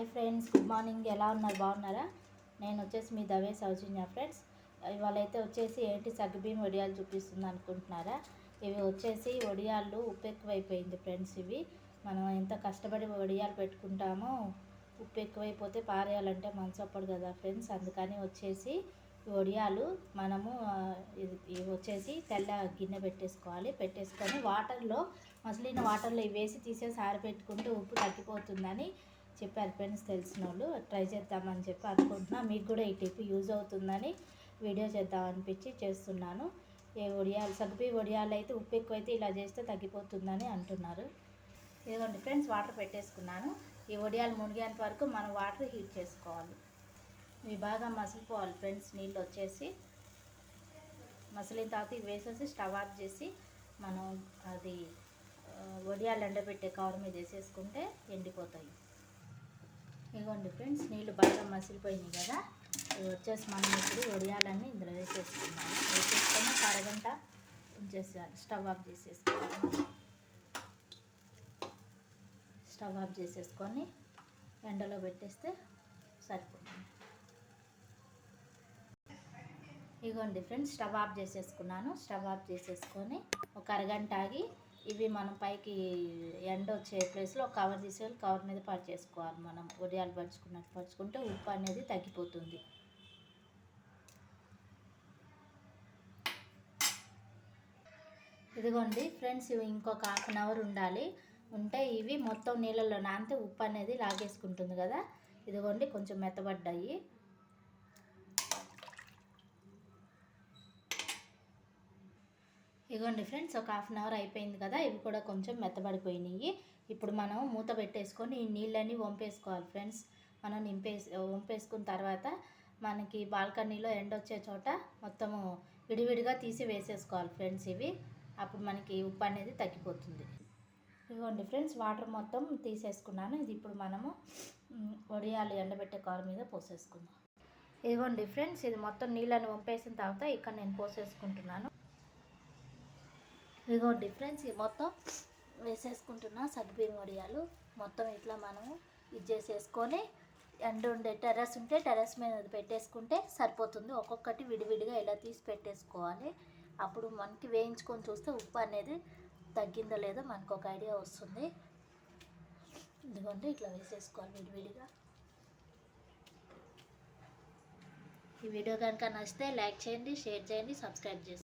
Hi friends good morning. ఎలా ఉన్నారు? బాగున్నారా? నేను వచ్చేసి మీ దవే సౌజన్య ఫ్రెండ్స్. ఇవాళైతే వచ్చేసి ఏంటి సగ్గుబియ్యం వడియాలు చూపిస్తుంది అనుకుంటున్నారా? ఇవి వచ్చేసి వడియాలు ఉప్పు ఎక్కువైపోయింది ఫ్రెండ్స్ ఇవి. మనం ఎంత కష్టపడి వడియాలు పెట్టుకుంటామో ఉప్పు ఎక్కువైపోతే పారేయాలంటే మనసొప్పడు కదా ఫ్రెండ్స్. అందుకని వచ్చేసి వడియాలు మనము ఇది ఇవి వచ్చేసి తెల్ల గిన్నె పెట్టేసుకోవాలి. పెట్టేసుకొని వాటర్లో మసలిన వాటర్లో ఇవి వేసి తీసేసి ఆరబెట్టుకుంటే ఉప్పు తగ్గిపోతుందని చెప్పారు ఫ్రెండ్స్ తెలిసిన వాళ్ళు ట్రై చేద్దామని చెప్పి అనుకుంటున్నా. మీకు కూడా ఈ టిప్ యూజ్ అవుతుందని వీడియో చేద్దాం అనిపించి చేస్తున్నాను. ఏ వడియాలు సగ్గుబి వడియాలు అయితే ఉప్పు ఎక్కువ అయితే ఇలా చేస్తే తగ్గిపోతుందని అంటున్నారు. ఇదిగోండి ఫ్రెండ్స్ వాటర్ పెట్టేసుకున్నాను. ఈ వడియాలు మునిగేంత వరకు మనం వాటర్ హీట్ చేసుకోవాలి. ఇవి బాగా మసిలిపోవాలి ఫ్రెండ్స్ నీళ్ళు వచ్చేసి. మసిలిన తర్వాత ఇవి వేసేసి స్టవ్ ఆఫ్ చేసి మనం అది వడియాలు ఎండబెట్టే కవర్ మీద వేసేసుకుంటే ఎండిపోతాయి. ఇదిగోండి ఫ్రెండ్స్ నీళ్ళు బాగా మసిలిపోయినాయి కదా? ఇవి వచ్చేసి మనం ఇప్పుడు వడియాలన్నీ ఇందులో వేసేసుకున్నాము వేసేసుకొని ఒక అరగంట ఉంచేసేయాలి. స్టవ్ ఆఫ్ చేసేసుకోవాలి స్టవ్ ఆఫ్ చేసేసుకొని ఎండలో పెట్టేస్తే సరిపోతుంది. ఇదిగోండి ఫ్రెండ్స్ స్టవ్ ఆఫ్ చేసేసుకున్నాను. స్టవ్ ఆఫ్ చేసేసుకొని ఒక అరగంట ఆగి ఇవి మనం పైకి ఎండ వచ్చే ప్లేస్లో కవర్ తీసేయాలి కవర్ మీద పరిచేసుకోవాలి మనం. ఉదయాలు పరుచుకున్నట్టు పరుచుకుంటే ఉప్పు అనేది తగ్గిపోతుంది. ఇదిగోండి ఫ్రెండ్స్ ఇవి ఇంకొక హాఫ్ అన్ అవర్ ఉండాలి. ఉంటే ఇవి మొత్తం నీళ్ళలో నానితే ఉప్పు అనేది లాగేసుకుంటుంది కదా. ఇదిగోండి కొంచెం మెత్తబడ్డాయి. ఇగోండి ఫ్రెండ్స్ ఒక హాఫ్ అన్ అవర్ అయిపోయింది కదా ఇవి కూడా కొంచెం మెత్తబడిపోయినాయి. ఇప్పుడు మనం మూత పెట్టేసుకొని ఈ నీళ్ళని వంపేసుకోవాలి ఫ్రెండ్స్. మనం నింపేసి వంపేసుకున్న తర్వాత మనకి బాల్కనీలో ఎండ వచ్చే చోట మొత్తము విడివిడిగా తీసి వేసేసుకోవాలి ఫ్రెండ్స్ ఇవి. అప్పుడు మనకి ఉప్పు అనేది తగ్గిపోతుంది. ఇదిగోండి ఫ్రెండ్స్ వాటర్ మొత్తం తీసేసుకున్నాను. ఇది ఇప్పుడు మనము వడియాలు ఎండబెట్టే కారు మీద పోసేసుకుందాం. ఇదిగోండి ఫ్రెండ్స్ ఇది మొత్తం నీళ్ళని వంపేసిన తర్వాత ఇక్కడ నేను పోసేసుకుంటున్నాను. ఇదిగోండి ఫ్రెండ్స్ మొత్తం వేసేసుకుంటున్నా సగ్గుబియ్యం వడియాలు. మొత్తం ఇట్లా మనము ఇది చేసేసుకొని ఎండ ఉండే టెర్రస్ ఉంటే టెర్రస్ మీద అది పెట్టేసుకుంటే సరిపోతుంది. ఒక్కొక్కటి విడివిడిగా ఇలా తీసి పెట్టేసుకోవాలి. అప్పుడు మనకి వేయించుకొని చూస్తే ఉప్పు అనేది తగ్గిందో లేదో మనకు ఒక ఐడియా వస్తుంది. ఎందుకంటే ఇట్లా వేసేసుకోవాలి విడివిడిగా. ఈ వీడియో కనుక నచ్చితే లైక్ చేయండి షేర్ చేయండి సబ్స్క్రైబ్ చేయండి.